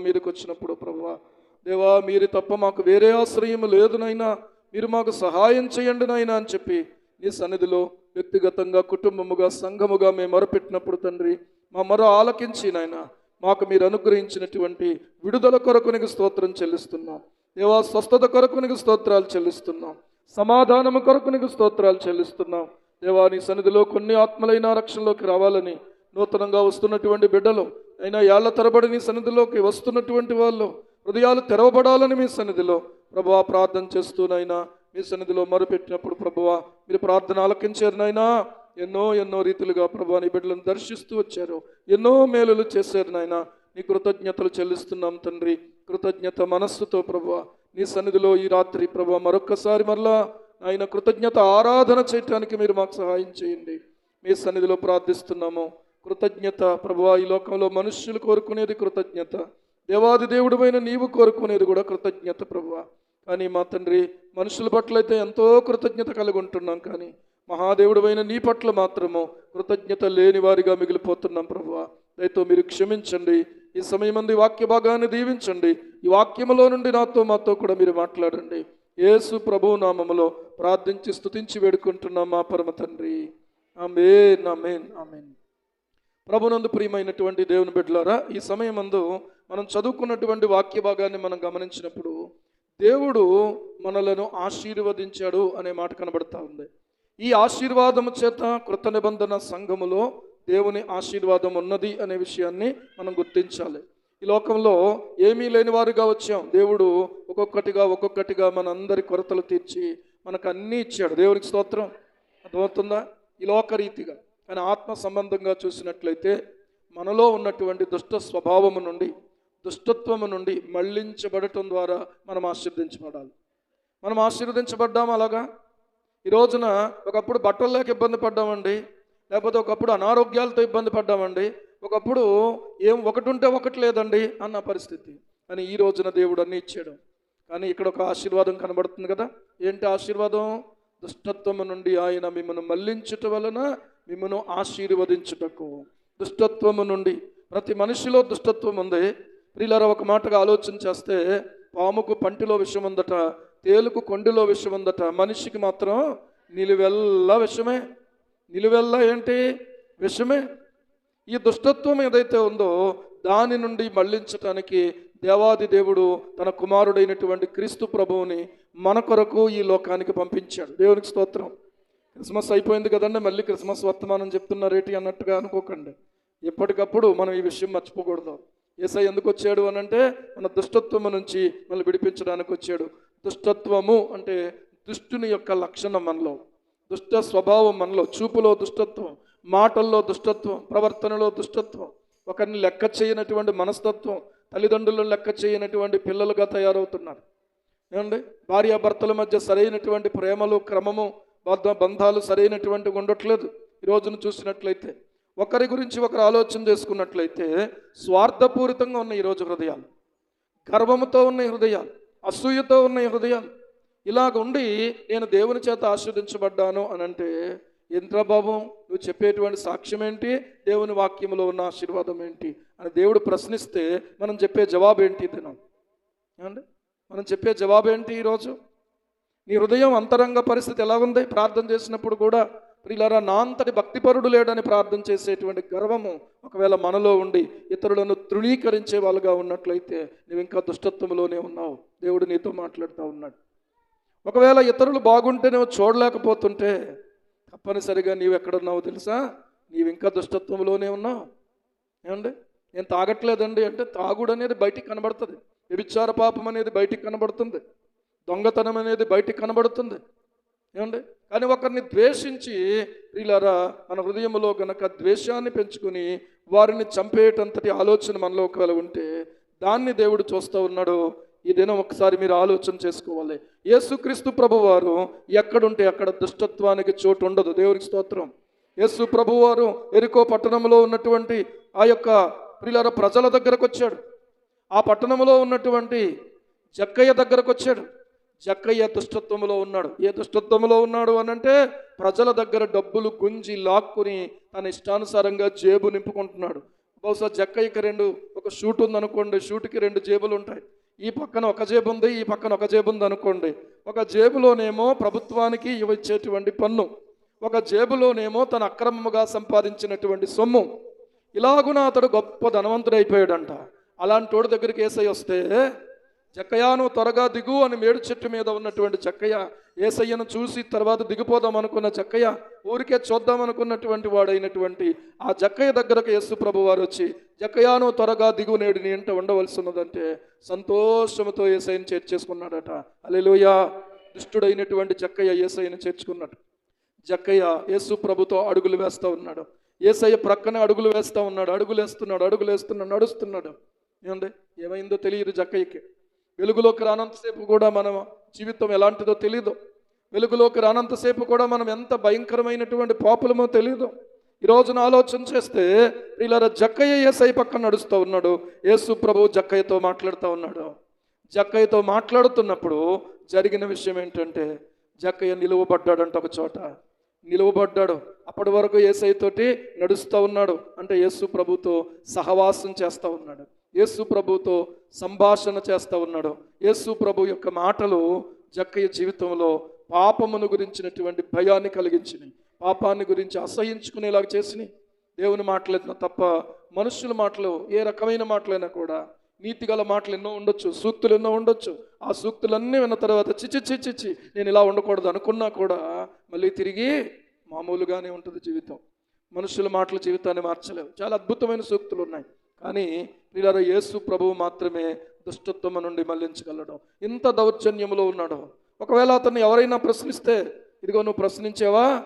మీదకి వచ్చినప్పుడు ప్రభువా దేవా మీరు తప్ప మాకు వేరే ఆశ్రయం లేదు నైనా మీరు మాకు సహాయం చేయండి నాయనా అని చెప్పి నీ సన్నిధిలో వ్యక్తిగతంగా కుటుంబముగా సంఘముగా మేము మొరపెట్టినప్పుడు తండ్రి మా మొర ఆలకించి నాయన మాకు మీరు అనుగ్రహించినటువంటి విడుదల కొరకునికి స్తోత్రం చెల్లిస్తున్నాం. దేవా స్వస్థత కొరకునికి స్తోత్రాలు చెల్లిస్తున్నాం. సమాధానము కొరకునికి స్తోత్రాలు చెల్లిస్తున్నాం. దేవా నీ సన్నిధిలో కొన్ని ఆత్మలైన రక్షణలోకి రావాలని నూతనంగా వస్తున్నటువంటి బిడ్డలు అయినా ఏళ్ళ తరబడి నీ సన్నిధిలోకి వస్తున్నటువంటి వాళ్ళు హృదయాలు తెరవబడాలని మీ సన్నిధిలో ప్రభువా ప్రార్థన చేస్తూనైనా మీ సన్నిధిలో మరుపెట్టినప్పుడు ప్రభువా మీరు ప్రార్థన ఆలకించారునైనా ఎన్నో ఎన్నో రీతిలుగా ప్రభువా నీ బిడ్డలను దర్శిస్తూ వచ్చారు. ఎన్నో మేలులు చేశారు నాయన. నీ కృతజ్ఞతలు చెల్లిస్తున్నాం తండ్రి. కృతజ్ఞత మనస్సుతో ప్రభువా నీ సన్నిధిలో ఈ రాత్రి ప్రభు మరొక్కసారి మరలా ఆయన కృతజ్ఞత ఆరాధన చేయటానికి మీరు మాకు సహాయం చేయండి. మీ సన్నిధిలో ప్రార్థిస్తున్నాము. కృతజ్ఞత ప్రభువా ఈ లోకంలో మనుష్యులు కోరుకునేది కృతజ్ఞత. దేవాది దేవుడుమైన నీవు కోరుకునేది కూడా కృతజ్ఞత ప్రభువా. కానీ మా తండ్రి మనుషుల పట్ల అయితే ఎంతో కృతజ్ఞత కలిగి ఉంటున్నాం కానీ మహాదేవుడమైన నీ పట్ల మాత్రము కృతజ్ఞత లేని వారిగా మిగిలిపోతున్నాం ప్రభువా. దయతో మీరు క్షమించండి. ఈ సమయం మంది వాక్య భాగాన్ని దీవించండి. ఈ వాక్యములో నుండి నాతో మాతో కూడా మీరు మాట్లాడండి. యేసు ప్రభు నామములో ప్రార్థించి స్తుతించి వేడుకుంటున్నాం మా పరమ తండ్రి. ఆమేన్ ఆమేన్ ఆమేన్. ప్రభునందు ప్రియమైనటువంటి దేవుని బిడ్డలారా ఈ సమయమందు మనం చదువుకున్నటువంటి వాక్య భాగాన్ని మనం గమనించినప్పుడు దేవుడు మనలను ఆశీర్వదించాడు అనే మాట కనబడతా ఉంది. ఈ ఆశీర్వాదము చేత కృత నిబంధన సంఘములో దేవుని ఆశీర్వాదం ఉన్నది అనే విషయాన్ని మనం గుర్తించాలి. ఈ లోకంలో ఏమీ లేని వారుగా వచ్చాం. దేవుడు ఒక్కొక్కటిగా ఒక్కొక్కటిగా మన అందరి కొరతలు తీర్చి మనకు అన్నీ ఇచ్చాడు. దేవునికి స్తోత్రం? అర్థమవుతుందా? ఈ లోకరీతిగా. కానీ ఆత్మ సంబంధంగా చూసినట్లయితే మనలో ఉన్నటువంటి దుష్ట స్వభావము నుండి దుష్టత్వము నుండి మళ్ళించబడటం ద్వారా మనం ఆశీర్వదించబడాలి. మనం ఆశీర్వదించబడ్డాం అలాగా? ఈ రోజున ఒకప్పుడు బట్టలు లేక ఇబ్బంది పడ్డామండి లేకపోతే ఒకప్పుడు అనారోగ్యాలతో ఇబ్బంది పడ్డామండి ఒకప్పుడు ఏం ఒకటి ఉంటే ఒకటి లేదండి అన్న పరిస్థితి. అని ఈ రోజున దేవుడు అన్నీ ఇచ్చాడు. కానీ ఇక్కడ ఒక ఆశీర్వాదం కనబడుతుంది కదా. ఏంటి ఆశీర్వాదం? దుష్టత్వము నుండి ఆయన మిమ్మల్ని మళ్ళించుట వలన మిమ్మను ఆశీర్వదించుటకు. దుష్టత్వము నుండి ప్రతి మనిషిలో దుష్టత్వం ఉంది. ప్రియులారా ఒక మాటగా ఆలోచన చేస్తే పాముకు పంటిలో విషం ఉందట తేలుకు కొండిలో విషం ఉందట మనిషికి మాత్రం నిలువెల్లా విషమే. నిలువెల్లా ఏంటి? విషమే. ఈ దుష్టత్వం ఏదైతే ఉందో దాని నుండి మళ్ళించటానికి దేవాది దేవుడు తన కుమారుడైనటువంటి క్రీస్తు ప్రభువుని మన కొరకు ఈ లోకానికి పంపించాడు. దేవునికి స్తోత్రం. క్రిస్మస్ అయిపోయింది కదండి మళ్ళీ క్రిస్మస్ వర్తమానం చెప్తున్నారేటి అన్నట్టుగా అనుకోకండి. ఎప్పటికప్పుడు మనం ఈ విషయం మర్చిపోకూడదు. ఏసై ఎందుకు వచ్చాడు అని అంటే మన దుష్టత్వము నుంచి మనల్ని విడిపించడానికి వచ్చాడు. దుష్టత్వము అంటే దుష్టుని యొక్క లక్షణం మనలో దుష్ట స్వభావం మనలో చూపులో దుష్టత్వం మాటల్లో దుష్టత్వం ప్రవర్తనలో దుష్టత్వం ఒకరిని లెక్క చేయనటువంటి మనస్తత్వం తల్లిదండ్రులను లెక్క చేయనటువంటి పిల్లలుగా తయారవుతున్నారు. ఏమండి? భార్యాభర్తల మధ్య సరైనటువంటి ప్రేమలు క్రమము బద్ధ బంధాలు సరైనటువంటి ఉండట్లేదు. ఈ రోజును చూసినట్లయితే ఒకరి గురించి ఒకరు ఆలోచన చేసుకున్నట్లయితే స్వార్థపూరితంగా ఉన్న ఈరోజు హృదయాలు గర్వముతో ఉన్న హృదయాలు అసూయతో ఉన్న హృదయాలు ఇలాగ ఉండి నేను దేవుని చేత ఆశీర్వదించబడ్డాను అని అంటే ఎంట్రా బాబు నువ్వు చెప్పేటువంటి సాక్ష్యం ఏంటి? దేవుని వాక్యంలో ఉన్న ఆశీర్వాదం ఏంటి? అని దేవుడు ప్రశ్నిస్తే మనం చెప్పే జవాబు ఏంటి తినం ఏమండి? మనం చెప్పే జవాబు ఏంటి ఈరోజు నీ హృదయం అంతరంగ పరిస్థితి ఎలా ఉంది ప్రార్థన చేసినప్పుడు కూడా ప్రియులరా నా అంతటి భక్తిపరుడు లేడని ప్రార్థన చేసేటువంటి గర్వము ఒకవేళ మనలో ఉండి ఇతరులను తృణీకరించే వాళ్ళుగా ఉన్నట్లయితే నువ్వు ఇంకా దుష్టత్వంలోనే ఉన్నావు. దేవుడు నీతో మాట్లాడుతూ ఉన్నాడు. ఒకవేళ ఇతరులు బాగుంటే నువ్వు చూడలేకపోతుంటే తప్పనిసరిగా నీవు ఎక్కడున్నావో తెలుసా? నీవు ఇంకా దుష్టత్వంలోనే ఉన్నావు. ఏమండి? నేను తాగట్లేదండి అంటే తాగుడు అనేది బయటికి కనబడుతుంది. వ్యభిచార పాపం అనేది బయటికి కనబడుతుంది. దొంగతనం అనేది బయటికి కనబడుతుంది. ఏమండి? కానీ ఒకరిని ద్వేషించి వీళ్ళారా మన హృదయంలో గనక ద్వేషాన్ని పెంచుకొని వారిని చంపేటంతటి ఆలోచన మనలో ఒకవేళ ఉంటే దాన్ని దేవుడు చూస్తూ ఉన్నాడు. ఈ దినం ఒకసారి మీరు ఆలోచన చేసుకోవాలి. యేసుక్రీస్తు ప్రభువారు ఎక్కడుంటే అక్కడ దుష్టత్వానికి చోటు ఉండదు. దేవునికి స్తోత్రం. యేసు ప్రభువారు ఎరుకో పట్టణంలో ఉన్నటువంటి ఆ యొక్క ప్రిలర ప్రజల దగ్గరకు వచ్చాడు. ఆ పట్టణంలో ఉన్నటువంటి జక్కయ్య దగ్గరకు వచ్చాడు. జక్కయ్య దుష్టత్వంలో ఉన్నాడు. ఏ దుష్టత్వంలో ఉన్నాడు అని అంటే ప్రజల దగ్గర డబ్బులు గుంజి లాక్కుని తన ఇష్టానుసారంగా జేబు నింపుకుంటున్నాడు. బహుశా జక్కయ్యకి రెండు ఒక షూట్ ఉందనుకోండి షూట్కి రెండు జేబులు ఉంటాయి. ఈ పక్కన ఒక జేబు ఉంది ఈ పక్కన ఒక జేబు ఉంది అనుకోండి ఒక జేబులోనేమో ప్రభుత్వానికి ఇవ్వచ్చేటువంటి పన్ను. ఒక జేబులోనేమో తన అక్రమముగా సంపాదించినటువంటి సొమ్ము. ఇలాగున అతడు గొప్ప ధనవంతుడైపోయాడంట. అలాంటి వాడి దగ్గరికి ఏసై వస్తే జక్కయ్యను త్వరగా దిగు అని మేడు చెట్టు మీద ఉన్నటువంటి చెక్కయ్య ఏసయ్యను చూసి తర్వాత దిగిపోదాం అనుకున్న జక్కయ్య ఊరికే చూద్దాం అనుకున్నటువంటి వాడైనటువంటి ఆ జక్కయ్య దగ్గరకు యేసు ప్రభు వారు వచ్చి జక్కయ్యను త్వరగా దిగు నేడు నీ ఇంట ఉండవలసి ఉన్నదంటే సంతోషముతో ఏసయ్యను చేర్చేసుకున్నాడట. అలెలుయ దుష్టుడైనటువంటి జక్కయ్య ఏసయ్యను చేర్చుకున్నాడు. జక్కయ్య యేసు ప్రభుతో అడుగులు వేస్తూ ఉన్నాడు. ఏసయ్య ప్రక్కనే అడుగులు వేస్తూ ఉన్నాడు. అడుగులు వేస్తున్నాడు అడుగులు వేస్తున్నాడు నడుస్తున్నాడు. ఏమండి? ఏమైందో తెలియదు జక్కయ్యకి వెలుగులోకి రానంతసేపు కూడా మనం జీవితం ఎలాంటిదో తెలియదు వెలుగులోకి రానంతసేపు కూడా మనం ఎంత భయంకరమైనటువంటి పాపులమో తెలియదు ఈ రోజున ఆలోచన చేస్తే ఇలా జక్కయ్య ఏసై పక్కన నడుస్తూ ఉన్నాడు. యేసు ప్రభు జక్కయ్యతో మాట్లాడుతూ ఉన్నాడు. జక్కయ్యతో మాట్లాడుతున్నప్పుడు జరిగిన విషయం ఏంటంటే జక్కయ్య నిలువబడ్డాడంట ఒక చోట. నిలువబడ్డాడు. అప్పటి వరకు ఏసైతోటి నడుస్తూ ఉన్నాడు. అంటే యేసు ప్రభుతో సహవాసం చేస్తూ ఉన్నాడు. యేసు ప్రభుతో సంభాషణ చేస్తూ ఉన్నాడు. యేసు ప్రభు యొక్క మాటలు జక్కయ్య జీవితంలో పాపమును గురించినటువంటి భయాన్ని కలిగించినాయి పాపాన్ని గురించి అసహించుకునేలాగా చేసినాయి దేవుని మాట్లాడిన తప్ప మనుషుల మాటలు ఏ రకమైన మాటలైనా కూడా నీతిగల మాటలు ఎన్నో ఉండొచ్చు సూక్తులు ఎన్నో ఉండొచ్చు. ఆ సూక్తులన్నీ విన్న తర్వాత చిచి చిచి చిచి నేను ఇలా ఉండకూడదు అనుకున్నా కూడా మళ్ళీ తిరిగి మామూలుగానే ఉంటుంది జీవితం. మనుషుల మాటలు జీవితాన్ని మార్చలేవు. చాలా అద్భుతమైన సూక్తులు ఉన్నాయి. కానీ వీళ్ళ యేసు ప్రభువు మాత్రమే దుష్టత్వం నుండి మళ్ళించగలడు ఇంత దౌర్జన్యములో ఉన్నాడు. ఒకవేళ అతన్ని ఎవరైనా ప్రశ్నిస్తే ఇదిగో నువ్వు ప్రశ్నించేవా?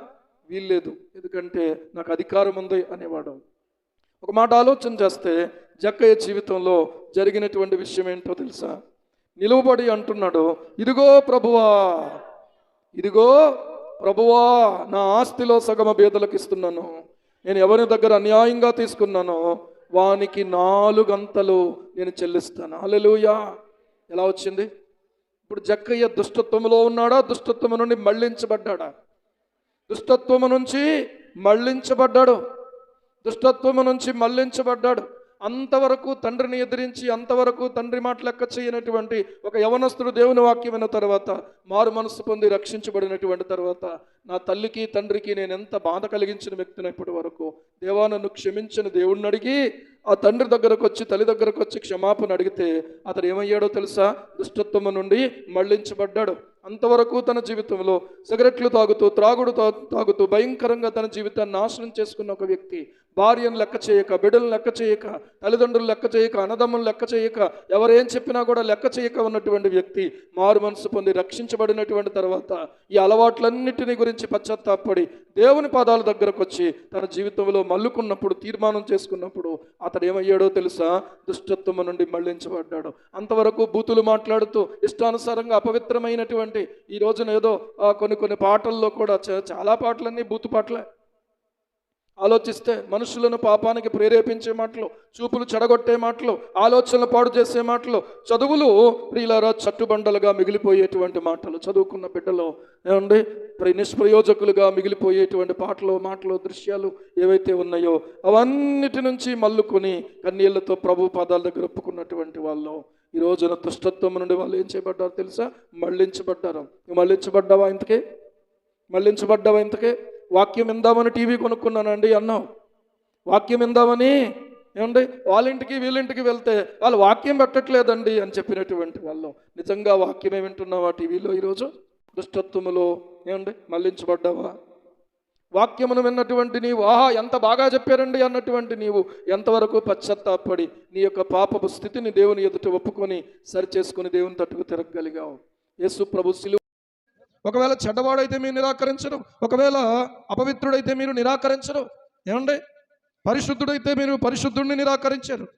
వీల్లేదు. ఎందుకంటే నాకు అధికారం ఉంది అనేవాడు. ఒక మాట ఆలోచన చేస్తే జక్కయ్య జీవితంలో జరిగినటువంటి విషయం ఏంటో తెలుసా? నిలువబడి అంటున్నాడు ఇదిగో ప్రభువా ఇదిగో ప్రభువా నా ఆస్తిలో సగమ బేదలకు ఇస్తున్నాను. నేను ఎవరి దగ్గర అన్యాయంగా తీసుకున్నానో వానికి నాలుగంతలు నేను చెల్లిస్తాను. అలెలుయా ఎలా వచ్చింది? ఇప్పుడు జక్కయ్య దుష్టత్వంలో ఉన్నాడా? దుష్టత్వం నుండి మళ్ళించబడ్డాడా? దుష్టత్వము నుంచి మళ్ళించబడ్డాడు. దుష్టత్వము నుంచి మళ్ళించబడ్డాడు. అంతవరకు తండ్రిని ఎదిరించి అంతవరకు తండ్రి మాట లెక్క చేయనటువంటి ఒక యవనస్తుడు దేవుని వాక్యం విన్న తర్వాత మారు మనస్సు పొంది రక్షించబడినటువంటి తర్వాత నా తల్లికి తండ్రికి నేను ఎంత బాధ కలిగించిన వ్యక్తిని ఇప్పటి వరకు దేవా నన్ను క్షమించిన దేవుణ్ణి అడిగి ఆ తండ్రి దగ్గరకు వచ్చి తల్లి దగ్గరకు వచ్చి క్షమాపణ అడిగితే అతడు ఏమయ్యాడో తెలుసా? దుష్టత్వము నుండి మళ్ళించబడ్డాడు అంతవరకు తన జీవితంలో సిగరెట్లు తాగుతూ త్రాగుడు తా- తాగుతూ భయంకరంగా తన జీవితాన్ని నాశనం చేసుకున్న ఒక వ్యక్తి భార్యను లెక్క చేయక బిడ్డలను లెక్క చేయక తల్లిదండ్రులు లెక్క చేయక అన్నదమ్ములు లెక్క చేయక ఎవరేం చెప్పినా కూడా లెక్క చేయక ఉన్నటువంటి వ్యక్తి మారు మనసు పొంది రక్షించబడినటువంటి తర్వాత ఈ అలవాట్లన్నిటిని గురించి పశ్చాత్తాపడి దేవుని పాదాల దగ్గరకు వచ్చి తన జీవితంలో మల్లుకున్నప్పుడు తీర్మానం చేసుకున్నప్పుడు అతడు ఏమయ్యాడో తెలుసా? దుష్టత్వము నుండి మళ్ళించబడ్డాడు. అంతవరకు బూతులు మాట్లాడుతూ ఇష్టానుసారంగా అపవిత్రమైనటువంటి ఈ రోజున ఏదో కొన్ని కొన్ని పాటల్లో కూడా చాలా పాటలన్నీ బూతు పాటలే. ఆలోచిస్తే మనుషులను పాపానికి ప్రేరేపించే మాటలు చూపులు చెడగొట్టే మాటలు ఆలోచనలు పాడు చేసే మాటలు చదువులు ప్రియులారా చట్టుబండలుగా మిగిలిపోయేటువంటి మాటలు. చదువుకున్న బిడ్డలు ఏమండి? నిష్ప్రయోజకులుగా మిగిలిపోయేటువంటి పాటలు మాటలు దృశ్యాలు ఏవైతే ఉన్నాయో అవన్నిటి నుంచి మల్లుకొని కన్నీళ్ళతో ప్రభు పాదాల దగ్గర ఒప్పుకున్నటువంటి వాళ్ళు. ఈ రోజున దుష్టత్వం నుండి వాళ్ళు ఏం చేయబడ్డారు తెలుసా? మళ్ళించబడ్డారు మళ్ళించబడ్డావా ఇంతకే? మళ్ళించబడ్డావా ఇంతకే? వాక్యం ఇందామని టీవీ కొనుక్కున్నానండి అన్నావు వాక్యం ఇందామని ఏమండి? వాళ్ళ ఇంటికి వీళ్ళింటికి వెళ్తే వాళ్ళు వాక్యం పెట్టట్లేదండి అని చెప్పినటువంటి వాళ్ళు. నిజంగా వాక్యమే వింటున్నావా టీవీలో ఈరోజు? దుష్టత్వములో ఏమండి? మళ్ళించబడ్డావా? వాక్యమును విన్నటువంటి నీవు ఆహా ఎంత బాగా చెప్పారండి అన్నటువంటి నీవు ఎంతవరకు పశ్చత్తాపడి నీ యొక్క పాపపు స్థితిని దేవుని ఎదుట ఒప్పుకొని సరిచేసుకుని దేవుని తట్టుకు తిరగగలిగావు యేసు ప్రభు ఒకవేళ చెడ్డవాడైతే మీరు నిరాకరించరు. ఒకవేళ అపవిత్రుడైతే మీరు నిరాకరించరు. ఏమండి? పరిశుద్ధుడైతే మీరు పరిశుద్ధుడిని నిరాకరించారు.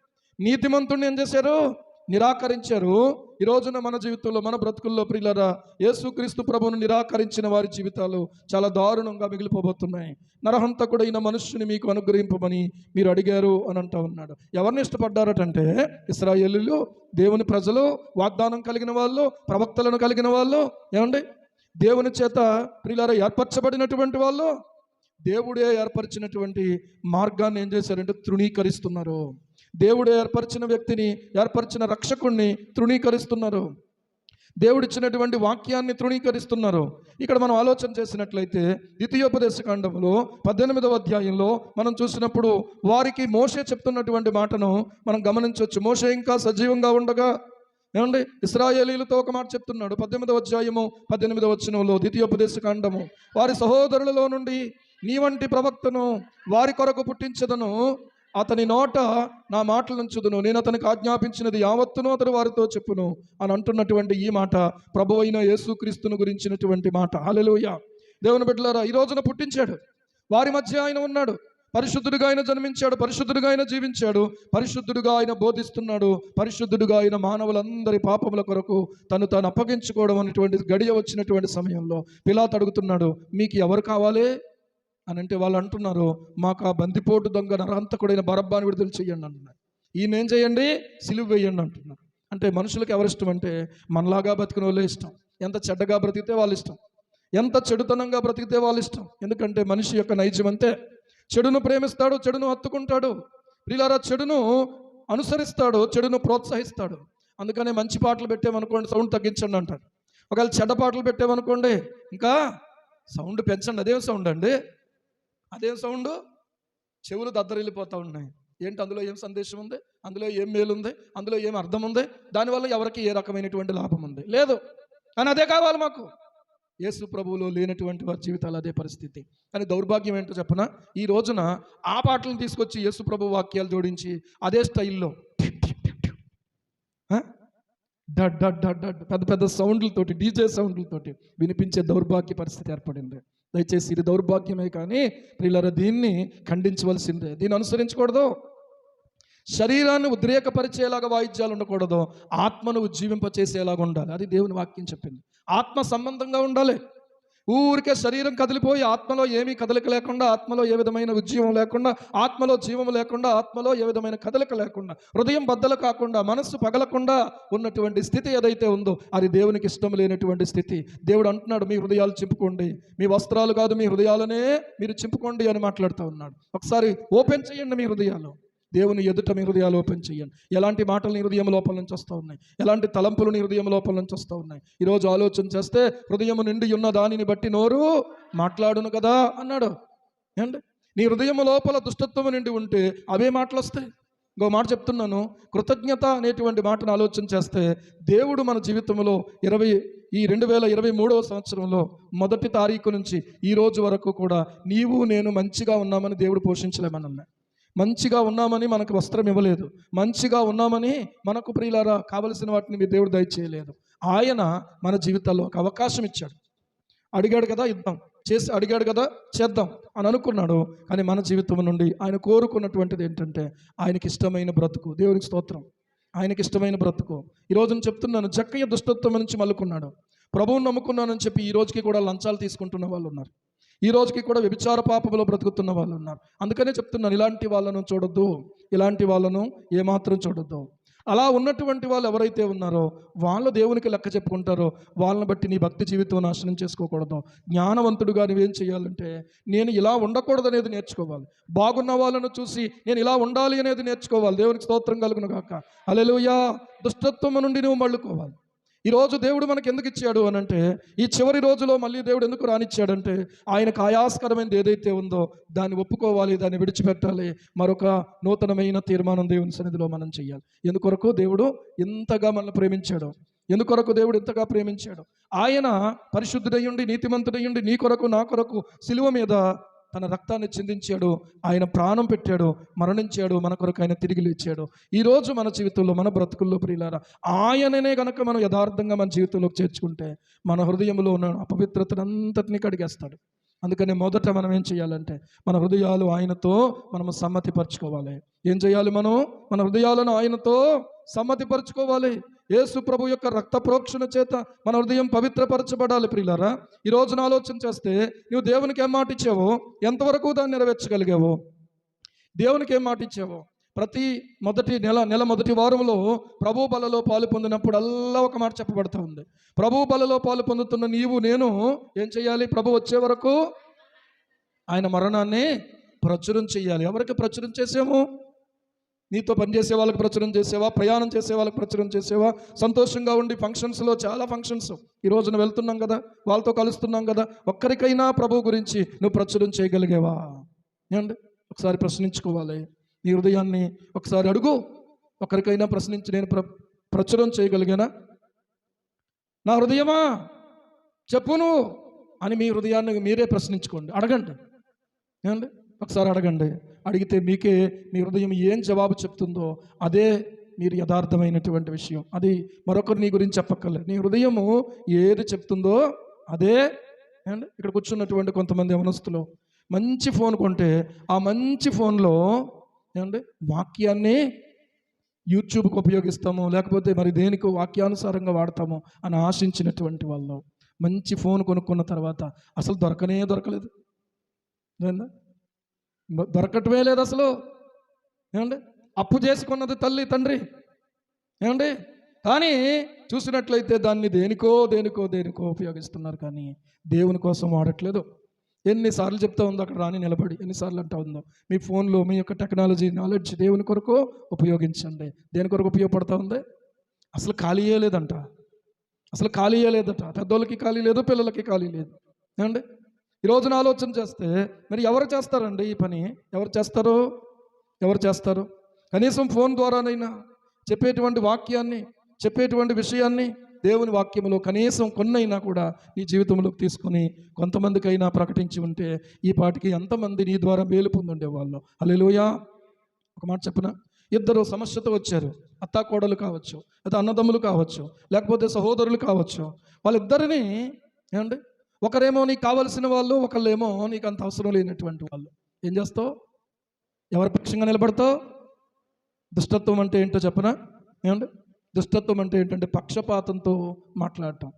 నీతిమంతుడిని ఏం చేశారు? నిరాకరించారు. ఈ రోజున మన జీవితంలో మన బ్రతుకుల్లో ప్రియులరా యేసుక్రీస్తు ప్రభును నిరాకరించిన వారి జీవితాలు చాలా దారుణంగా మిగిలిపోబోతున్నాయి. నరహంతకుడైన మనుష్యుని మీకు అనుగ్రహింపమని మీరు అడిగారు అని అంటూ ఉన్నాడు. ఎవరిని ఇష్టపడ్డారటంటే ఇస్రాయేలీలు దేవుని ప్రజలు వాగ్దానం కలిగిన వాళ్ళు ప్రవక్తలను కలిగిన వాళ్ళు ఏమండి? దేవుని చేత ప్రియులారా ఏర్పరచబడినటువంటి వాళ్ళు దేవుడే ఏర్పరిచినటువంటి మార్గాన్ని ఏం చేశారంటే తృణీకరిస్తున్నారు. దేవుడే ఏర్పరిచిన వ్యక్తిని ఏర్పరిచిన రక్షకుణ్ణి తృణీకరిస్తున్నారు. దేవుడిచ్చినటువంటి వాక్యాన్ని తృణీకరిస్తున్నారు. ఇక్కడ మనం ఆలోచన చేసినట్లయితే ద్వితీయోపదేశ కాండంలో పద్దెనిమిదవ అధ్యాయంలో మనం చూసినప్పుడు వారికి మోషే చెప్తున్నటువంటి మాటను మనం గమనించవచ్చు. మోసే ఇంకా సజీవంగా ఉండగా ఏమండి? ఇస్రాయేలీలతో ఒక మాట చెప్తున్నాడు. పద్దెనిమిదవ అధ్యాయము పద్దెనిమిదవ వచనంలో ద్వితీయోపదేశ కాండము. వారి సహోదరులలో నుండి నీ వంటి ప్రవక్తను వారి కొరకు పుట్టించదను. అతని నోట నా మాటలు ఉంచుదును. నేను అతనికి ఆజ్ఞాపించినది యావత్తును అతడు వారితో చెప్పును అని అంటున్నటువంటి ఈ మాట ప్రభు అయిన యేసుక్రీస్తును గురించినటువంటి మాట. హల్లెలూయా. దేవుని బిడ్డలారా ఈ రోజున పుట్టించాడు. వారి మధ్య ఆయన ఉన్నాడు. పరిశుద్ధుడుగా ఆయన జన్మించాడు పరిశుద్ధుడుగా ఆయన జీవించాడు పరిశుద్ధుడుగా ఆయన బోధిస్తున్నాడు పరిశుద్ధుడుగా ఆయన మానవులందరి పాపముల కొరకు తను తాను అప్పగించుకోవడం అనేటువంటి గడియ వచ్చినటువంటి సమయంలో పిలాత్ అడుగుతున్నాడు మీకు ఎవరు కావాలి? అని అంటే వాళ్ళు అంటున్నారు మాకు ఆ బందిపోటు దొంగ నరహంతకుడైన బరబ్బాని విడుదల చేయండి అంటున్నారు. ఈయన ఏం చేయండి సిలువ వేయండి అంటున్నారు. అంటే మనుషులకు ఎవరు ఇష్టం అంటే మనలాగా బతికిన వాళ్ళే ఇష్టం. ఎంత చెడ్డగా బ్రతికితే వాళ్ళు ఇష్టం. ఎంత చెడుతనంగా బ్రతికితే వాళ్ళ ఇష్టం. ఎందుకంటే మనిషి యొక్క నైజం అంతే. చెడును ప్రేమిస్తాడు చెడును హత్తుకుంటాడు. ప్రియులారా చెడును అనుసరిస్తాడు చెడును ప్రోత్సహిస్తాడు. అందుకనే మంచి పాటలు పెట్టామనుకోండి సౌండ్ తగ్గించండి అంటాడు. ఒకవేళ చెడ్డ పాటలు పెట్టామనుకోండి ఇంకా సౌండ్ పెంచండి. అదేం సౌండ్ అండి? అదేం సౌండ్? చెవులు దద్దరిల్లిపోతూ ఉన్నాయి. ఏంటి? అందులో ఏం సందేశం ఉంది? అందులో ఏం మేలు ఉంది? అందులో ఏం అర్థం ఉంది? దానివల్ల ఎవరికి ఏ రకమైనటువంటి లాభం ఉంది? లేదు. కానీ అదే కావాలి మాకు. యేసు ప్రభువులో లేనటువంటి వారి జీవితాలు అదే పరిస్థితి. కానీ దౌర్భాగ్యం ఏంటో చెప్పన? ఈ రోజున ఆ పాటలను తీసుకొచ్చి యేసు ప్రభు వాక్యాలు జోడించి అదే స్టైల్లో డడ్ డడ్ డడ్ డడ్ పెద్ద పెద్ద సౌండ్లతోటి డీజే సౌండ్లతోటి వినిపించే దౌర్భాగ్య పరిస్థితి ఏర్పడింది. దయచేసి ఇది దౌర్భాగ్యమే కానీ ప్రియులర దీన్ని ఖండించవలసిందే. దీన్ని అనుసరించకూడదు. శరీరాన్ని ఉద్రేకపరిచేలాగా వాయిద్యాలు ఉండకూడదు. ఆత్మను ఉజ్జీవింపచేసేలాగా ఉండాలి. అది దేవుని వాక్యం చెప్పింది. ఆత్మ సంబంధంగా ఉండాలి. ఊరికే శరీరం కదిలిపోయి ఆత్మలో ఏమీ కదలిక లేకుండా ఆత్మలో ఏ విధమైన ఉజ్జీవం లేకుండా ఆత్మలో జీవం లేకుండా ఆత్మలో ఏ విధమైన కదలిక లేకుండా హృదయం బద్దలు కాకుండా మనస్సు పగలకుండా ఉన్నటువంటి స్థితి ఏదైతే ఉందో అది దేవునికి ఇష్టం లేనటువంటి స్థితి. దేవుడు అంటున్నాడు మీ హృదయాలు చింపుకోండి. మీ వస్త్రాలు కాదు మీ హృదయాలనే మీరు చింపుకోండి అని మాట్లాడుతూ ఉన్నాడు. ఒకసారి ఓపెన్ చేయండి మీ హృదయాలు. దేవుని ఎదుట మీ హృదయాలు ఓపెన్ చేయండి. ఎలాంటి మాటలు నీ హృదయం లోపల నుంచి వస్తూ ఉన్నాయి? ఎలాంటి తలంపులు నీ హృదయం లోపల నుంచి వస్తూ ఉన్నాయి? ఈరోజు ఆలోచన చేస్తే హృదయం నిండి ఉన్న దానిని బట్టి నోరు మాట్లాడును కదా అన్నాడు. ఏంటి? నీ హృదయం లోపల దుష్టత్వం నిండి ఉంటే అవే మాటలు వస్తాయి. ఇంకో మాట చెప్తున్నాను. కృతజ్ఞత అనేటువంటి మాటను ఆలోచన చేస్తే దేవుడు మన జీవితంలో ఇరవై ఈ రెండు వేల ఇరవై మూడవ సంవత్సరంలో మొదటి తారీఖు నుంచి ఈ రోజు వరకు కూడా నీవు నేను మంచిగా ఉన్నామని దేవుడు పోషించలేమన్నా మంచిగా ఉన్నామని మనకు వస్త్రం ఇవ్వలేదు. మంచిగా ఉన్నామని మనకు ప్రియులారా కావలసిన వాటిని మీ దేవుడు దయచేయలేదు. ఆయన మన జీవితాల్లో ఒక అవకాశం ఇచ్చాడు. అడిగాడు కదా ఇద్దాం చేసి అడిగాడు కదా చేద్దాం అని అనుకున్నాడు. కానీ మన జీవితం నుండి ఆయన కోరుకున్నటువంటిది ఏంటంటే ఆయనకి ఇష్టమైన బ్రతుకు. దేవునికి స్తోత్రం. ఆయనకి ఇష్టమైన బ్రతుకు. ఈ నేను చెప్తున్నాను చక్కయ్య దుష్టత్వం నుంచి మలుకున్నాడు ప్రభువుని నమ్ముకున్నానని చెప్పి ఈ రోజుకి కూడా లంచాలు తీసుకుంటున్న వాళ్ళు ఉన్నారు. ఈ రోజుకి కూడా వ్యభిచార పాపంలో బ్రతుకుతున్న వాళ్ళు ఉన్నారు. అందుకనే చెప్తున్నాను ఇలాంటి వాళ్ళను చూడొద్దు. ఇలాంటి వాళ్ళను ఏమాత్రం చూడొద్దు. అలా ఉన్నటువంటి వాళ్ళు ఎవరైతే ఉన్నారో వాళ్ళు దేవునికి లెక్క చెప్పుకుంటారో వాళ్ళని బట్టి నీ భక్తి జీవితం నాశనం చేసుకోకూడదు. జ్ఞానవంతుడుగా నువ్వేం చేయాలంటే నేను ఇలా ఉండకూడదు అనేది నేర్చుకోవాలి. బాగున్న వాళ్ళను చూసి నేను ఇలా ఉండాలి అనేది నేర్చుకోవాలి. దేవునికి స్తోత్రం కలుగును కాక అలెలుయా దుష్టత్వం నుండి నువ్వు మళ్ళుకోవాలి. ఈరోజు దేవుడు మనకి ఎందుకు ఇచ్చాడు అని అంటే ఈ చివరి రోజులో మళ్ళీ దేవుడు ఎందుకు రానిచ్చాడంటే ఆయనకు ఆయాస్కరమైనది ఏదైతే ఉందో దాన్ని ఒప్పుకోవాలి దాన్ని విడిచిపెట్టాలి. మరొక నూతనమైన తీర్మానం దేవుని సన్నిధిలో మనం చేయాలి ఎందుకొరకు దేవుడు ఎంతగా మనల్ని ప్రేమించాడు? ఎందుకొరకు దేవుడు ఇంతగా ప్రేమించాడు? ఆయన పరిశుద్ధుడయ్యుండి నీతిమంతుడయ్యుండి నీ కొరకు నా కొరకు సిలువ మీద తన రక్తాన్ని చిందించాడు. ఆయన ప్రాణం పెట్టాడు. మరణించాడు. మన కొరకు ఆయన తిరిగి లేచాడు. ఈరోజు మన జీవితంలో మన బ్రతుకుల్లో ప్రియులారా ఆయననే గనక మనం యథార్థంగా మన జీవితంలోకి చేర్చుకుంటే మన హృదయంలో ఉన్న అపవిత్రతనంతటిని కడిగేస్తాడు. అందుకని మొదట మనం ఏం చేయాలంటే మన హృదయాలు ఆయనతో మనము సమ్మతిపరచుకోవాలి. ఏం చేయాలి మనం? మన హృదయాలను ఆయనతో సమ్మతిపరచుకోవాలి. యేసు ప్రభు యొక్క రక్త ప్రోక్షణ చేత మన హృదయం పవిత్రపరచబడాలి ప్రియులారా. ఈ రోజున ఆలోచన చేస్తే నువ్వు దేవునికి ఏం మాట ఇచ్చావో ఎంతవరకు దాన్ని నెరవేర్చగలిగావు? దేవునికి ఏం మాట ఇచ్చావో? ప్రతి మొదటి నెల నెల మొదటి వారంలో ప్రభు బలలో పాలు పొందినప్పుడు అల్లా ఒక మాట చెప్పబడుతూ ఉంది. ప్రభు బలలో పాలు పొందుతున్న నీవు నేను ఏం చేయాలి? ప్రభు వచ్చే వరకు ఆయన మరణాన్ని ప్రచురం చేయాలి ఎవరికి ప్రచురం చేసాము నీతో పనిచేసే వాళ్ళకి ప్రచురం చేసేవా? ప్రయాణం చేసే వాళ్ళకి ప్రచురం చేసేవా? సంతోషంగా ఉండి ఫంక్షన్స్లో చాలా ఫంక్షన్స్. ఈ రోజున వెళ్తున్నాం కదా వాళ్ళతో కలుస్తున్నాం కదా ఒక్కరికైనా ప్రభు గురించి నువ్వు ప్రచురం చేయగలిగేవా? ఏమండి? ఒకసారి ప్రశ్నించుకోవాలి. నీ హృదయాన్ని ఒకసారి అడుగు. ఒకరికైనా ప్రశ్నించి నేను ప్ర ప్రచురం చేయగలిగానా? నా హృదయమా? చెప్పును అని మీ హృదయాన్ని మీరే ప్రశ్నించుకోండి. అడగండి. ఏమండి? ఒకసారి అడగండి. అడిగితే మీకే మీ హృదయం ఏం జవాబు చెప్తుందో అదే మీరు యథార్థమైనటువంటి విషయం. అది మరొకరు నీ గురించి చెప్పక్కర్లేదు. నీ హృదయము ఏది చెప్తుందో అదే. అండ్ ఇక్కడ కూర్చున్నటువంటి కొంతమంది యవనస్తులు మంచి ఫోన్ కొంటే ఆ మంచి ఫోన్లో ఏమండి? వాక్యాన్ని యూట్యూబ్కి ఉపయోగిస్తాము లేకపోతే మరి దేనికి వాక్యానుసారంగా వాడతాము అని ఆశించినటువంటి వాళ్ళు. మంచి ఫోన్ కొనుక్కున్న తర్వాత అసలు దొరకనే దొరకలేదు. ఏందా దొరకటమే లేదు అసలు. ఏమండి? అప్పు చేసుకున్నది తల్లి తండ్రి. ఏమండి? కానీ చూసినట్లయితే దాన్ని దేనికో దేనికో దేనికో ఉపయోగిస్తున్నారు కానీ దేవుని కోసం వాడట్లేదు. ఎన్నిసార్లు చెప్తా ఉందో అక్కడ రాని నిలబడి ఎన్నిసార్లు అంటా ఉందో. మీ ఫోన్లో మీ యొక్క టెక్నాలజీ నాలెడ్జ్ దేవుని కొరకు ఉపయోగించండి. దేని కొరకు ఉపయోగపడతా ఉంది? అసలు ఖాళీయే లేదంట. అసలు ఖాళీయే లేదట. పెద్దోళ్ళకి ఖాళీ లేదు పిల్లలకి ఖాళీ లేదు. ఏమండి? ఈ రోజున ఆలోచన చేస్తే మరి ఎవరు చేస్తారండి ఈ పని? ఎవరు చేస్తారు? ఎవరు చేస్తారు? కనీసం ఫోన్ ద్వారానైనా చెప్పేటువంటి వాక్యాన్ని చెప్పేటువంటి విషయాన్ని దేవుని వాక్యములో కనీసం కొన్నైనా కూడా నీ జీవితంలోకి తీసుకుని కొంతమందికైనా ప్రకటించి ఉంటే ఈ పాటికి ఎంతమంది నీ ద్వారా మేలు పొందుండే వాళ్ళు. అల్లెలుయా ఒక మాట చెప్పిన? ఇద్దరు సమస్యతో వచ్చారు. అత్తాకోడలు కావచ్చు లేదా అన్నదమ్ములు కావచ్చు లేకపోతే సహోదరులు కావచ్చు. వాళ్ళిద్దరిని ఏమండి? ఒకరేమో నీకు కావలసిన వాళ్ళు ఒకళ్ళేమో నీకు అంత అవసరం లేనటువంటి వాళ్ళు. ఏం చేస్తావు? ఎవరి పక్షంగా నిలబడతావు? దుష్టత్వం అంటే ఏంటో చెప్పనా? ఏమండి? దుష్టత్వం అంటే ఏంటంటే పక్షపాతంతో మాట్లాడటం.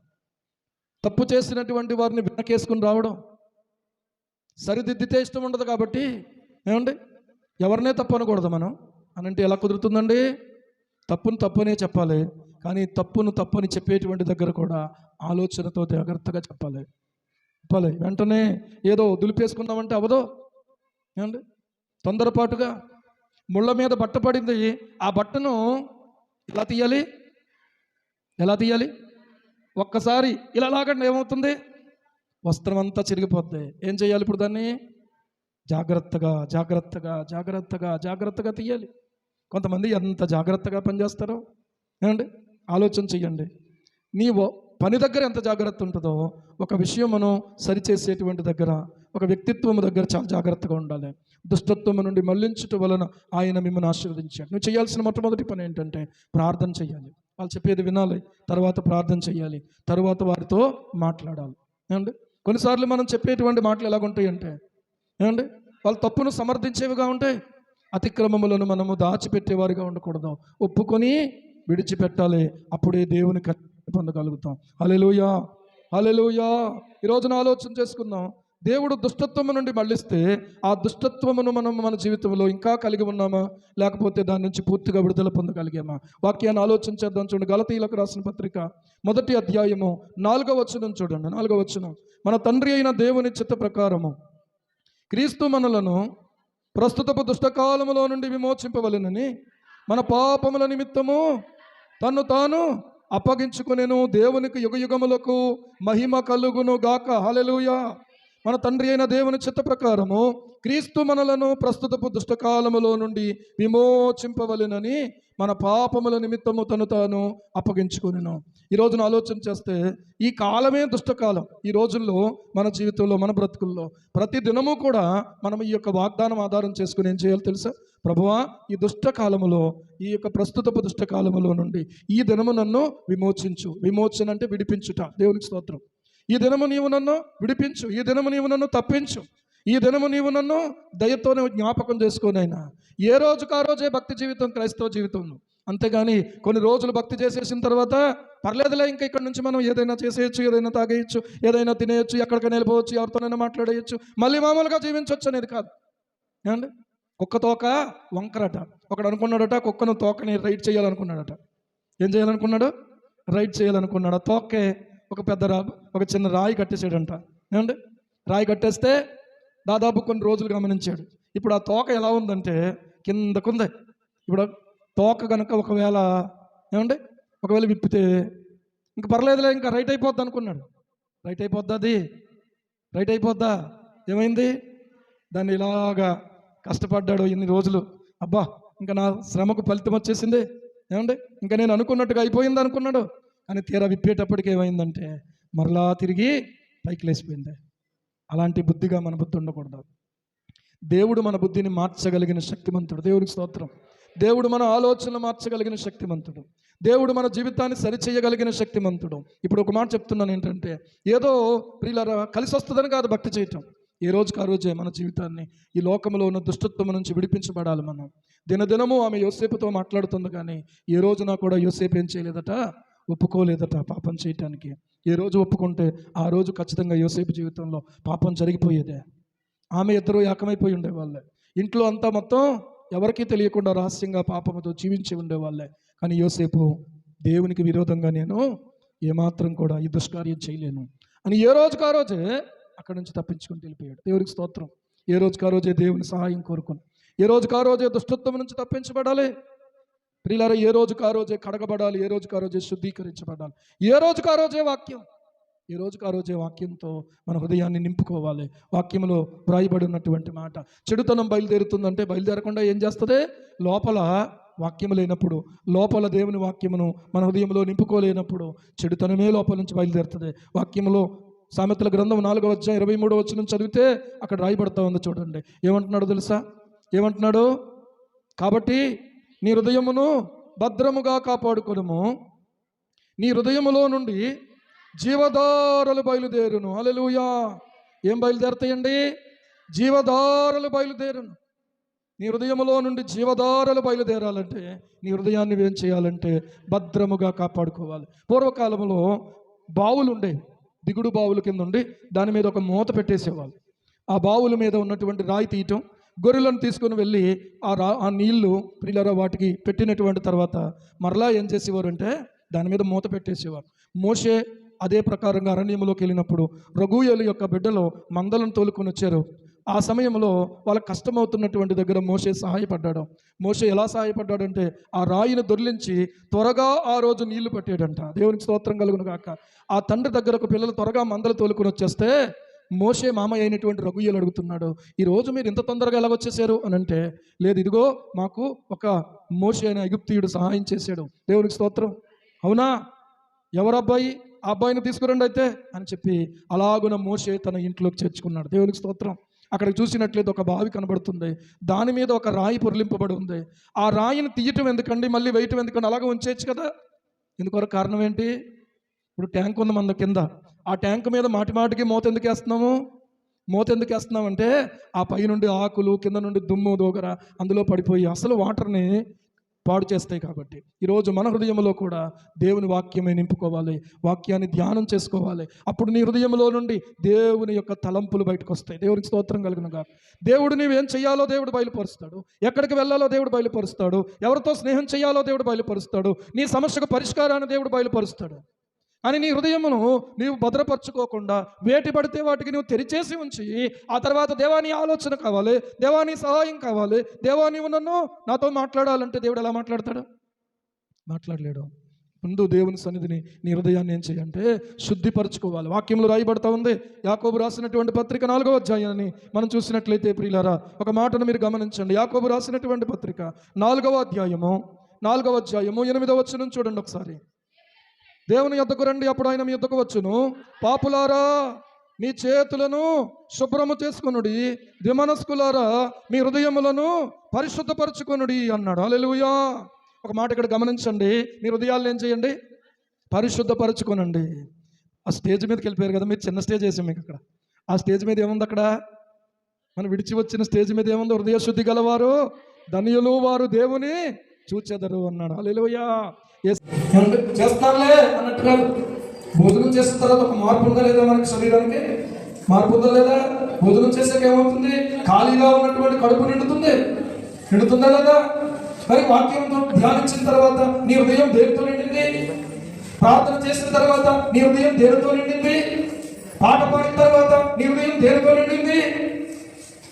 తప్పు చేసినటువంటి వారిని వెనకేసుకుని రావడం. సరిదిద్దితే ఇష్టం ఉండదు కాబట్టి ఏమండి? ఎవరినే తప్పు అనకూడదు మనం. అనంటే ఎలా కుదురుతుందండి? తప్పును తప్పునే చెప్పాలి. కానీ తప్పును తప్పని చెప్పేటువంటి దగ్గర కూడా ఆలోచనతో జాగ్రత్తగా చెప్పాలి. చెప్పాలి. వెంటనే ఏదో దులిపేసుకుందామంటే అవదో ఏమండి? తొందరపాటుగా ముళ్ళ మీద బట్ట పడింది. ఆ బట్టను ఎలా తీయాలి? ఎలా తీయాలి? ఒక్కసారి ఇలా లాగండి ఏమవుతుంది? వస్త్రం అంతా చిరిగిపోద్ది. ఏం చేయాలి ఇప్పుడు దాన్ని? జాగ్రత్తగా జాగ్రత్తగా జాగ్రత్తగా జాగ్రత్తగా తీయాలి. కొంతమంది ఎంత జాగ్రత్తగా పనిచేస్తారో? ఏమండి? ఆలోచన చెయ్యండి. నీవు పని దగ్గర ఎంత జాగ్రత్త ఉంటుందో ఒక విషయం మనం సరిచేసేటువంటి దగ్గర ఒక వ్యక్తిత్వము దగ్గర చాలా జాగ్రత్తగా ఉండాలి. దుష్టత్వము నుండి మళ్ళించుట వలన ఆయన మిమ్మల్ని ఆశీర్వదించాడు. నువ్వు చేయాల్సిన మొట్టమొదటి పని ఏంటంటే ప్రార్థన చేయాలి. వాళ్ళు చెప్పేది వినాలి తర్వాత ప్రార్థన చేయాలి తర్వాత వారితో మాట్లాడాలి. ఏమండి? కొన్నిసార్లు మనం చెప్పేటువంటి మాటలు ఎలాగుంటాయి అంటే ఏమండి? వాళ్ళు తప్పును సమర్థించేవిగా ఉంటాయి అతిక్రమములను మనము దాచిపెట్టేవారిగా ఉండకూడదు. ఒప్పుకొని విడిచిపెట్టాలి. అప్పుడే దేవుని పొందగలుగుతాం. అలెలుయా హలెలుయా ఈరోజున ఆలోచన చేసుకుందాం. దేవుడు దుష్టత్వము నుండి మళ్ళిస్తే ఆ దుష్టత్వమును మనం మన జీవితంలో ఇంకా కలిగి ఉన్నామా? లేకపోతే దాని నుంచి పూర్తిగా విడుదల పొందగలిగామా? వాక్యాన్ని ఆలోచన చేద్దాం చూడండి. గలతీలకు రాసిన పత్రిక మొదటి అధ్యాయము నాలుగో వచనం చూడండి. నాలుగో వచనం. మన తండ్రి అయిన దేవుని చిత్త ప్రకారము. క్రీస్తు మనలను ప్రస్తుతపు దుష్టకాలములో నుండి విమోచింపవలెనని మన పాపముల నిమిత్తము తను తాను అప్పగించుకునేను దేవునికి యుగ యుగములకు మహిమ కలుగును గాక. హలెలుయ మన తండ్రి అయిన దేవుని చిత్త ప్రకారము క్రీస్తు మనలను ప్రస్తుతపు దుష్టకాలములో నుండి విమోచింపవలెనని మన పాపముల నిమిత్తము తను తాను అప్పగించుకునేను. ఈ రోజున ఆలోచన చేస్తే ఈ కాలమే దుష్టకాలం. ఈ రోజుల్లో మన జీవితంలో మన బ్రతుకుల్లో ప్రతి దినము కూడా మనం ఈ యొక్క వాగ్దానం ఆధారం చేసుకుని ఏం చేయాలి తెలుసా? ప్రభువా ఈ దుష్టకాలములో ఈ యొక్క ప్రస్తుతపు దుష్టకాలములో నుండి ఈ దినము నన్ను విమోచించు. విమోచన అంటే విడిపించుట. దేవునికి స్తోత్రం. ఈ దినము నీవు నన్ను విడిపించు. ఈ దినము నీవు నన్ను తప్పించు. ఈ దినము నీవు నన్ను దయతోనే జ్ఞాపకం చేసుకోనైనా ఏ రోజుకు ఆ రోజే భక్తి జీవితం క్రైస్తవ జీవితం. అంతేగాని కొన్ని రోజులు భక్తి చేసేసిన తర్వాత పర్లేదులే ఇంకా ఇక్కడ నుంచి మనం ఏదైనా చేసేయచ్చు ఏదైనా తాగేయచ్చు ఏదైనా తినేయచ్చు ఎక్కడికైనా వెళ్ళిపోవచ్చు ఎవరితోనైనా మాట్లాడేయచ్చు మళ్ళీ మామూలుగా జీవించవచ్చు అనేది కాదు. ఏమండి? కుక్క తోక వంకరట. ఒకడు అనుకున్నాడట కుక్కను తోకని రైడ్ చేయాలనుకున్నాడట. ఏం చేయాలనుకున్నాడు? రైడ్ చేయాలనుకున్నాడు. ఆ తోకే ఒక పెద్ద రా ఒక చిన్న రాయి కట్టేసాడంట ఏమండి? రాయి కట్టేస్తే దాదాపు కొన్ని రోజులు గమనించాడు. ఇప్పుడు ఆ తోక ఎలా ఉందంటే కిందకుంది. ఇప్పుడు తోక కనుక ఒకవేళ ఏమండి? ఒకవేళ విప్పితే ఇంక పర్లేదులే ఇంకా రైట్ అయిపోద్ది అనుకున్నాడు. రైట్ అయిపోద్దా అది? రైట్ అయిపోద్దా? ఏమైంది? దాన్ని ఇలాగా కష్టపడ్డాడు ఇన్ని రోజులు. అబ్బా ఇంకా నా శ్రమకు ఫలితం వచ్చేసింది. ఏమండి? ఇంకా నేను అనుకున్నట్టుగా అయిపోయింది అనుకున్నాడు. కానీ తీరా విప్పేటప్పటికి ఏమైందంటే మరలా తిరిగి పైకి లేచిపోయింది. అలాంటి బుద్ధిగా మన బుద్ధి ఉండకూడదు. దేవుడు మన బుద్ధిని మార్చగలిగిన శక్తిమంతుడు. దేవునికి స్తోత్రం. దేవుడు మన ఆలోచనలు మార్చగలిగిన శక్తిమంతుడు. దేవుడు మన జీవితాన్ని సరిచేయగలిగిన శక్తిమంతుడు. ఇప్పుడు ఒక మాట చెప్తున్నాను ఏంటంటే ఏదో ప్రియులరా కలిసి వస్తుందని కాదు భక్తి చేయటం. ఏ రోజుకి ఆ రోజే మన జీవితాన్ని ఈ లోకంలో ఉన్న దుష్టత్వం నుంచి విడిపించబడాలి మనం. దినదినము ఆమె యోసేపుతో మాట్లాడుతుంది కానీ ఏ రోజున కూడా యోసేపు ఏం చేయలేదట? ఒప్పుకోలేదట పాపం చేయటానికి. ఏ రోజు ఒప్పుకుంటే ఆ రోజు ఖచ్చితంగా యోసేపు జీవితంలో పాపం జరిగిపోయేదే. ఆమె ఇద్దరు ఏకమైపోయి ఉండేవాళ్ళే. ఇంట్లో అంతా మొత్తం ఎవరికీ తెలియకుండా రహస్యంగా పాపముతో జీవించి ఉండేవాళ్ళే. కానీ యోసేపు దేవునికి విరోధంగా నేను ఏమాత్రం కూడా ఈ దుష్కార్యం చేయలేను. అని ఏ రోజుకు ఆ రోజే అక్కడి నుంచి తప్పించుకుని వెళ్ళిపోయాడు. దేవునికి స్తోత్రం. ఏ రోజుకు ఆ రోజే దేవుని సహాయం కోరుకుని. ఏ రోజుకు ఆ రోజే దుష్టత్వం నుంచి తప్పించబడాలి? ప్రియులారా ఏ రోజుకు ఆ రోజే కడగబడాలి ఏ రోజుకు ఆ రోజే శుద్ధీకరించబడాలి ఏ రోజుకు ఆ రోజే వాక్యం? ఈ రోజుకు ఆ రోజే వాక్యంతో మన హృదయాన్ని నింపుకోవాలి. వాక్యంలో వ్రాయబడి ఉన్నటువంటి మాట చెడుతనం బయలుదేరుతుందంటే బయలుదేరకుండా ఏం చేస్తుంది? లోపల వాక్యము లేనప్పుడు లోపల దేవుని వాక్యమును మన హృదయంలో నింపుకోలేనప్పుడు చెడుతనమే లోపల నుంచి బయలుదేరుతుంది. వాక్యములో సామెతల గ్రంథం నాలుగో వచ్చా ఇరవై మూడో వచ్చిన చదివితే అక్కడ రాయబడతా ఉంది చూడండి. ఏమంటున్నాడు తెలుసా? ఏమంటున్నాడు? కాబట్టి నీ హృదయమును భద్రముగా కాపాడుకొనుము. నీ హృదయములో నుండి జీవధారలు బయలుదేరును. అలెలుయా ఏం బయలుదేరుతాయండి? జీవధారలు బయలుదేరును. నీ హృదయములో నుండి జీవధారలు బయలుదేరాలంటే నీ హృదయాన్ని ఏం చేయాలంటే భద్రముగా కాపాడుకోవాలి. పూర్వకాలంలో బావులు ఉండేవి దిగుడు బావుల కింద ఉండి దాని మీద ఒక మూత పెట్టేసేవాళ్ళు. ఆ బావుల మీద ఉన్నటువంటి రాయి తీయటం గొర్రెలను తీసుకొని వెళ్ళి ఆ రా ఆ నీళ్ళు పిల్లల వాటికి పెట్టినటువంటి తర్వాత మరలా ఏం చేసేవారు అంటే దాని మీద మూత పెట్టేసేవారు. మోషే అదే ప్రకారంగా అరణ్యంలోకి వెళ్ళినప్పుడు రఘుయలు యొక్క బిడ్డలో మందలను తోలుకొని వచ్చారు. ఆ సమయంలో వాళ్ళకి కష్టమవుతున్నటువంటి దగ్గర మోషే సహాయపడ్డాడు. మోషే ఎలా సహాయపడ్డాడంటే ఆ రాయిని దొర్లించి త్వరగా ఆ రోజు నీళ్ళు పెట్టాడంట. దేవునికి స్తోత్రం కలుగును కాక ఆ తండ్రి దగ్గరకు పిల్లలు త్వరగా మందలు తోలుకొని వచ్చేస్తే మోషే మామయ్య అయినటువంటి రఘుయ్యలు అడుగుతున్నాడు ఈ రోజు మీరు ఇంత తొందరగా ఎలా వచ్చేసారు? అని అంటే లేదు ఇదిగో మాకు ఒక మోషే అనే ఐగుప్తీయుడు సహాయం చేశాడు. దేవునికి స్తోత్రం. అవునా? ఎవరబ్బాయి ఆ అబ్బాయిని తీసుకురండి అయితే. అని చెప్పి అలాగున మోషే తన ఇంట్లోకి చేర్చుకున్నాడు. దేవునికి స్తోత్రం. అక్కడ చూసినట్లయితే ఒక బావి కనబడుతుంది. దాని మీద ఒక రాయి పొరలింపబడి ఉంది. ఆ రాయిని తీయటం ఎందుకండి? మళ్ళీ వేయటం ఎందుకండి? అలాగే ఉంచేయచ్చు కదా. ఎందుకొరకు కారణం ఏంటి? ఇప్పుడు ట్యాంక్ ఉంది మన కింద. ఆ ట్యాంక్ మీద మాటి మాటికి మూత ఎందుకు వేస్తున్నాము మూత ఎందుకు వేస్తున్నామంటే ఆ పై నుండి ఆకులు కింద నుండి దుమ్ము దోగర అందులో పడిపోయి అసలు వాటర్ని పాడు చేస్తాయి కాబట్టి. ఈరోజు మన హృదయంలో కూడా దేవుని వాక్యమే నింపుకోవాలి. వాక్యాన్ని ధ్యానం చేసుకోవాలి. అప్పుడు నీ హృదయంలో నుండి దేవుని యొక్క తలంపులు బయటకు వస్తాయి. దేవునికి స్తోత్రం కలిగినగా. దేవుడు నీవేం చేయాలో దేవుడు బయలుపరుస్తాడు. ఎక్కడికి వెళ్ళాలో దేవుడు బయలుపరుస్తాడు. ఎవరితో స్నేహం చేయాలో దేవుడు బయలుపరుస్తాడు. నీ సమస్యకు పరిష్కారాన్ని దేవుడు బయలుపరుస్తాడు. అని నీ హృదయమును నీవు భద్రపరచుకోకుండా వేటి పడితే వాటికి నువ్వు తెరిచేసి ఉంచి ఆ తర్వాత దేవాని ఆలోచన కావాలి దేవాని సహాయం కావాలి దేవా నీవు నన్ను నాతో మాట్లాడాలంటే దేవుడు ఎలా మాట్లాడతాడు? మాట్లాడలేడు. ముందు దేవుని సన్నిధిని నీ హృదయాన్ని ఏం చేయంటే శుద్ధిపరచుకోవాలి. వాక్యంలో రాయబడతా ఉంది యాకోబు రాసినటువంటి పత్రిక నాలుగో అధ్యాయాన్ని మనం చూసినట్లయితే ప్రియులారా ఒక మాటను మీరు గమనించండి. యాకోబు రాసినటువంటి పత్రిక నాలుగవ అధ్యాయము నాలుగవ అధ్యాయము ఎనిమిదవ వచ్చనం చూడండి ఒకసారి. దేవుని యొద్దకు రండి అప్పుడు ఆయన మీ యొద్దకు వచ్చును. పాపులారా మీ చేతులను శుభ్రము చేసుకునుడి ద్విమనస్కులారా మీ హృదయములను పరిశుద్ధపరచుకునుడి అన్నాడు. అలెలుయా ఒక మాట ఇక్కడ గమనించండి. మీ హృదయాలను ఏం చేయండి? పరిశుద్ధపరచుకోనండి. ఆ స్టేజ్ మీదకి వెళ్ళిపోయారు కదా మీరు చిన్న స్టేజ్ వేసాం మీకు అక్కడ. ఆ స్టేజ్ మీద ఏముంది అక్కడ? మనం విడిచి వచ్చిన స్టేజ్ మీద ఏముంది? హృదయ శుద్ధి గలవారు ధనియులు వారు దేవుని చూచెదరు అన్నాడు. అలెలుయా చేస్తానులే అన్నట్టుగా భోజనం చేసిన తర్వాత ఒక మార్పు ఉందా లేదా మనకి శరీరానికి? మార్పు ఉందా లేదా? భోజనం చేసాక ఏమవుతుంది? ఖాళీగా ఉన్నటువంటి కడుపు నిండుతుంది. నిండుతుందా లేదా? మరి వాక్యంతో ధ్యానించిన తర్వాత నీ హృదయం దేనితో నిండింది? ప్రార్థన చేసిన తర్వాత నీ హృదయం దేనితో నిండింది? పాట పాడిన తర్వాత నీ హృదయం దేనితో నిండింది?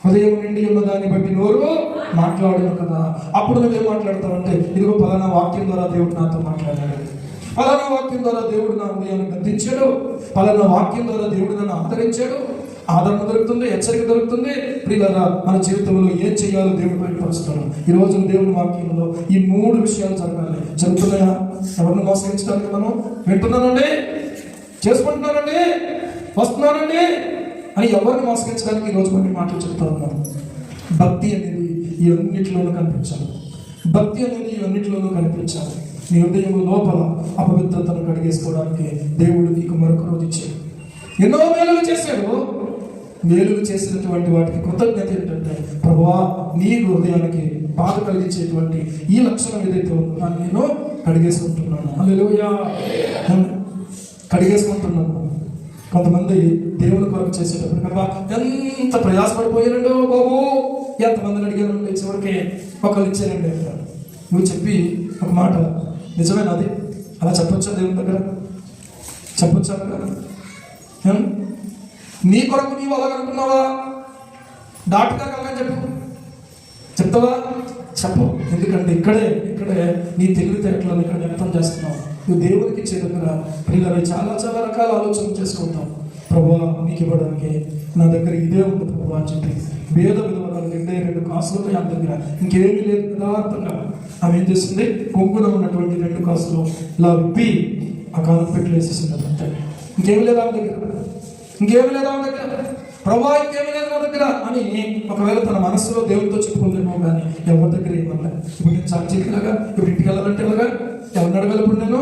హృదయం నిండి ఉన్న దాన్ని బట్టి నోరు మాట్లాడను కదా. అప్పుడు నువ్వేం మాట్లాడతావంటే ఇదిగో పలానా వాక్యం ద్వారా దేవుడు నాతో మాట్లాడాడు. పలానా వాక్యం ద్వారా దేవుడు నా హృదయాన్ని గద్దించాడు. పలానా వాక్యం ద్వారా దేవుడు నన్ను ఆదరించాడు. ఆదరణ దొరుకుతుంది హెచ్చరిక దొరుకుతుంది. ప్రియులరా మన జీవితంలో ఏం చేయాలో దేవుడు బయటపరుస్తాడు ఈ రోజు దేవుని వాక్యంలో ఈ మూడు విషయాలు జరగాలి. జరుగుతున్నాయా? ఎవరిని మోసగించడానికి మనం వింటున్నానండి చేసుకుంటున్నానండి వస్తున్నానండి అని ఎవరిని మోసగించడానికి ఈరోజు కొన్ని మాటలు చెప్తా ఉన్నారు భక్తి అనేది ఈ కనిపించాలి. భక్తి అనేది ఇవన్నిటిలోనూ కనిపించాలి. నీ హృదయం లోపల అపవిత్రతను కడిగేసుకోవడానికి దేవుడు నీకు మరొక రోజు ఇచ్చాడు. ఎన్నో మేలులు చేశాడు. మేలులు చేసినటువంటి వాటికి కృతజ్ఞత ఏంటంటే ప్రభువా నీ హృదయానికి బాధ కలిగించేటువంటి ఈ లక్షణం ఏదైతే ఉందో దాన్ని నేను కడిగేసుకుంటున్నాను. హల్లెలూయా. కడిగేసుకుంటున్నాను. కొంతమంది దేవుని కొరకు చేసేటప్పుడు కదా ఎంత ప్రయాసపడిపోయారండి బాబు? ఎంతమందిని అడిగారు? చివరికి ఒకళ్ళు ఇచ్చారండి అంటారు. నువ్వు చెప్పి ఒక మాట. నిజమేనా అది? అలా చెప్పొచ్చా దేవుని దగ్గర? చెప్పొచ్చా నీ కొరకు నీవు అలా అనుకున్నావా? డాక్టర్ కలగని చెప్పు. చెప్తావా? చెప్పు. ఎందుకంటే ఇక్కడే ఇక్కడే నీ తెలివితేటలను ఇక్కడ వ్యక్తం చేస్తున్నావు. నువ్వు దేవునికి ఇచ్చే పిల్లలు చాలా చాలా రకాల ఆలోచన చేసుకుంటాం. ప్రభా నీకు ఇవ్వడానికి నా దగ్గర ఇదే ఉంది ప్రభా అని చెప్పి భేద విధవరాలు రెండే రెండు కాసులు ఉన్నాయి ఆమె దగ్గర. ఇంకేమీ లేదు యథార్థంగా. ఆమె ఏం చేస్తుంది? కొంగున ఉన్నటువంటి రెండు కాసులు ఇలా విప్పి ఆ కాలం పెట్టి వేసేసింది అంతే. లేదు ఆమె దగ్గర. ఇంకేమి లేదు ఆమె దగ్గర. ప్రభా ఇంకేమి లేదు నా దగ్గర అని ఒకవేళ తన మనసులో దేవుడితో చెప్పుకుందేమో కానీ ఎవరి దగ్గర ఏమన్నా? ఇప్పుడు నేను చార్జీలాగా ఇప్పుడు ఇంటికి వెళ్ళాలంటే ఇలాగా ఎవరిని అడగాలి ఇప్పుడు నేను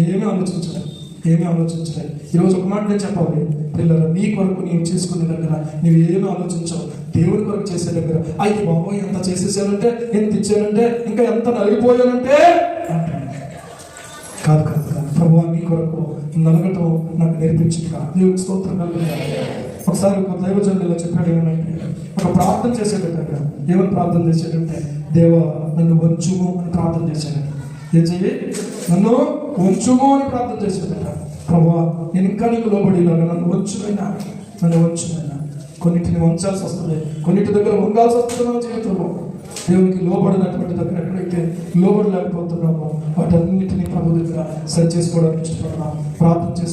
ఏమీ ఆలోచించలేదు ఏమీ ఆలోచించలేదు ఈరోజు ఒక మాట నేను చెప్పాలి పిల్లలు నీ కొరకు నీవు చేసుకునే దగ్గర నువ్వు ఏమీ ఆలోచించవు. దేవుడి కొరకు చేసే దగ్గర అయితే బాబోయ్ ఎంత చేసేసానంటే ఎంత ఇచ్చానంటే ఇంకా ఎంత నలిగిపోయానంటే కాదు కాదు కాదు. ప్రభు నీ కొరకు నలగటం నాకు నేర్పించింది నీవు స్తోత్రం కలుగుతాను ఒకసారి ఒక దైవజనులు చెప్పాడు ఏమంటే ఒక ప్రార్థన చేసేటట్టు దేవుని ప్రార్థన చేసేటంటే దేవ నన్ను వంచుము అని ప్రార్థన చేశాడు. ఏం చెయ్యి నన్ను ఉంచుము అని ప్రార్థన చేసేటట్ట ప్రభు నేను ఇంకా నీకు లోబడిలాగా నన్ను వంచునైనా నన్ను వంచునైనా కొన్నిటిని వంచాల్సి వస్తుంది. కొన్నిటి దగ్గర వంగాల్సి వస్తుంది మన జీవితంలో. దేవునికి లోబడినటువంటి దగ్గర ఎక్కడైతే లోబడలేకపోతున్నామో వాటన్నిటిని ప్రభు దగ్గర సరి చేసుకోవడానికి ఇష్టపడతాం ప్రార్థన చేసి